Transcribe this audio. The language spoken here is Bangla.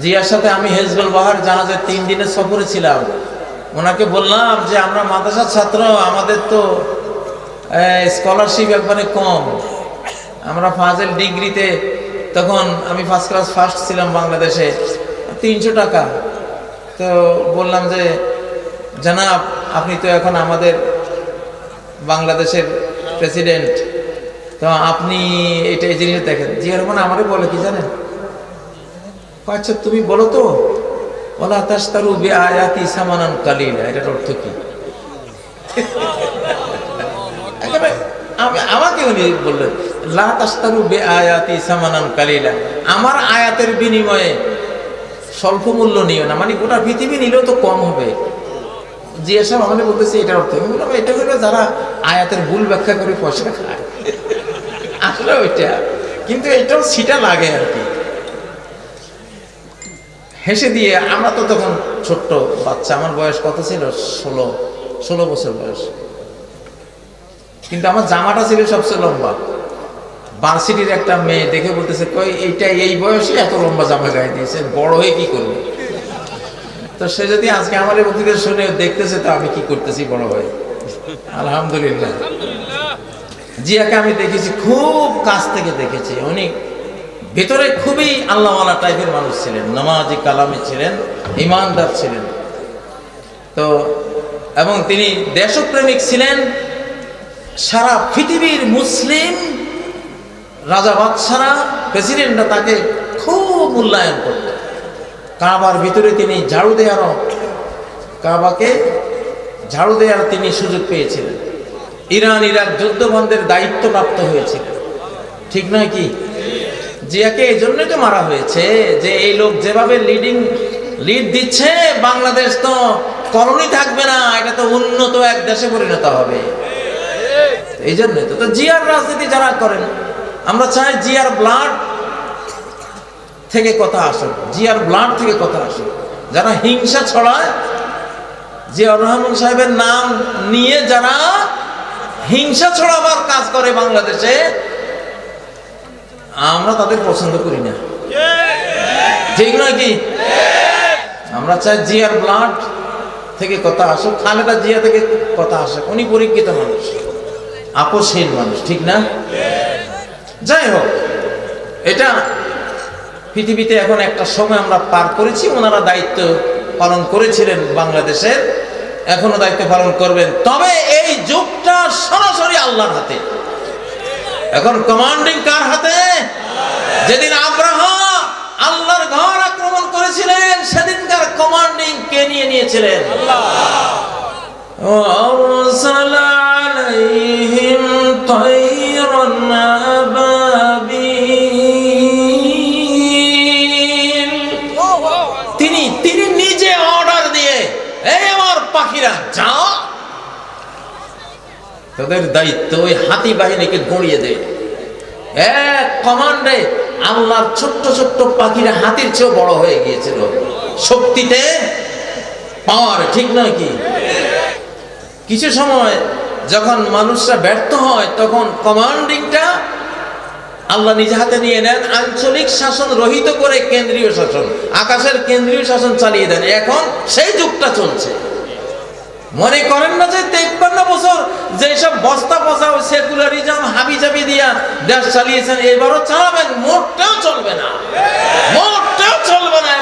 জিয়ার সাথে আমি হেজবুল বাহার জাহাজের তিন দিনের সফরে ছিলাম। ওনাকে বললাম যে, আমরা মাদ্রাসার ছাত্র, আমাদের তো স্কলারশিপ একবারে কম। আমরা ফাজেল ডিগ্রিতে তখন আমি ফার্স্ট ক্লাস ফার্স্ট ছিলাম বাংলাদেশে, তিনশো টাকা। তো বললাম যে, জানাব, আপনি তো এখন আমাদের বাংলাদেশের প্রেসিডেন্ট তো আপনি এটা এই জিনিস দেখেন। জিয়া রহমান আমারই বলে কি জানেন? আচ্ছা তুমি বলো তো, ওলা তাস্তারু বে আয়াতি সামানান কালিলা, এটার অর্থ কি? আমি- আমাকে উনি বললেন, লা তাস্তারু বে আয়াতি সামানান কালিলা, আমার আয়াতের বিনিময়ে স্বল্প মূল্য নিও না মানে গোটা পৃথিবী নিলেও তো কম হবে। সাহেব আমাদের বলতেছে, এটার অর্থ আমি বললাম, এটা হলো যারা আয়াতের ভুল ব্যাখ্যা করে পয়সা খায়। আসলে ওইটা, কিন্তু এটাও সিটা লাগে আর কি। হেসে দিয়ে, আমরা তো তখন ছোট্ট বাচ্চা, আমার বয়স কত ছিল? ষোলো ষোলো বছর বয়স। কিন্তু আমার জামাটা ছিল সবচেয়ে লম্বা। ভার্সিটির একটা মেয়ে দেখে বলতেছে, কই, এইটা এই বয়সে এত লম্বা জামা গায়ে দিয়েছে, বড় হয়ে কি করবে? তো সে যদি আজকে আমার এই বক্তৃতা শুনে দেখতেছে, তো আমি কি করতেছি, বড় হয়ে? আলহামদুলিল্লাহ। জিয়াকে আমি দেখেছি, খুব কাছ থেকে দেখেছি উনি ভেতরে খুবই আল্লাহওয়ালা টাইপের মানুষ ছিলেন, নামাজি কালামে ছিলেন, ইমানদার ছিলেন। তো, এবং তিনি দেশপ্রেমিক ছিলেন, সারা পৃথিবীর মুসলিম রাজা বাদশারা, প্রেসিডেন্টরা তাকে খুব মূল্যায়ন করত কাবার ভিতরে তিনি ঝাড়ু দেওয়ারও কাবাকে ঝাড়ু দেওয়ার তিনি সুযোগ পেয়েছিলেন। ইরান ইরাক যুদ্ধ বন্ধের দায়িত্ব প্রাপ্ত হয়েছিল ঠিক নয় কি? জিয়াকে এই জন্যই তো মারা হয়েছে যে এই লোক যেভাবে লিডিং লিড দিচ্ছে, বাংলাদেশ তো কলোনি থাকবে না, এটা তো উন্নত এক দেশে পরিণত হবে। এই জন্যই তো। তো জিয়ার রাজনীতি যারা করেন, আমরা চাই জিয়ার ব্লাড থেকে কথা আসুক, জিয়ার ব্লাড থেকে কথা আসুক। যারা হিংসা ছড়ায়, জিয়াউর রহমান সাহেবের নাম নিয়ে যারা হিংসা ছড়াবার কাজ করে বাংলাদেশে আমরা তাদের পছন্দ করি না। ঠিক নয় কি? আমরা চাই জিয়ার ব্লাড থেকে কথা আসুক, খালেদা জিয়া থেকে কথা আসুক, উনি পরীক্ষিত মানুষ, আপোষহীন মানুষ, ঠিক না? যাই হোক, এটা পৃথিবীতে এখন একটা সময় আমরা পার করেছি, ওনারা দায়িত্ব পালন করেছিলেন বাংলাদেশের, এখনও দায়িত্ব পালন করবেন। তবে এই যুগটা সরাসরি আল্লাহর হাতে। এখন কমান্ডিং কার হাতে? যেদিন আব্রাহ আল্লাহর ঘর আক্রমণ করেছিলেন সেদিনকার কমান্ডিং কে নিয়ে নিয়েছিলেন? তিনি তিনি নিজে অর্ডার দিয়ে এই আমার পাখিরা যাও তাদের দায়িত্ব ওই হাতি বাহিনীকে গড়িয়ে দেয় এক কমান্ডে আল্লাহর ছোট্ট ছোট্ট পাখিরা হাতির চেয়েও বড় হয়ে গিয়েছিল। শক্তিতে পাওয়ার, ঠিক নয় কি? কিছু সময় যখন মানুষরা ব্যর্থ হয়, তখন কমান্ডিংটা আল্লাহ নিজ হাতে নিয়ে নেন, আঞ্চলিক শাসন রহিত করে কেন্দ্রীয় শাসন, আকাশের কেন্দ্রীয় শাসন চালিয়ে দেন। এখন সেই যুগটা চলছে। মনে করেন না যে তেপ্পান্ন বছর যেসব বস্তা পচা সেকুলারিজম হাবি জাবি দিয়া দেশ চালিয়েছেন, এবারও চালাবেন মোটটাও চলবে না। মোটটাও চলবে না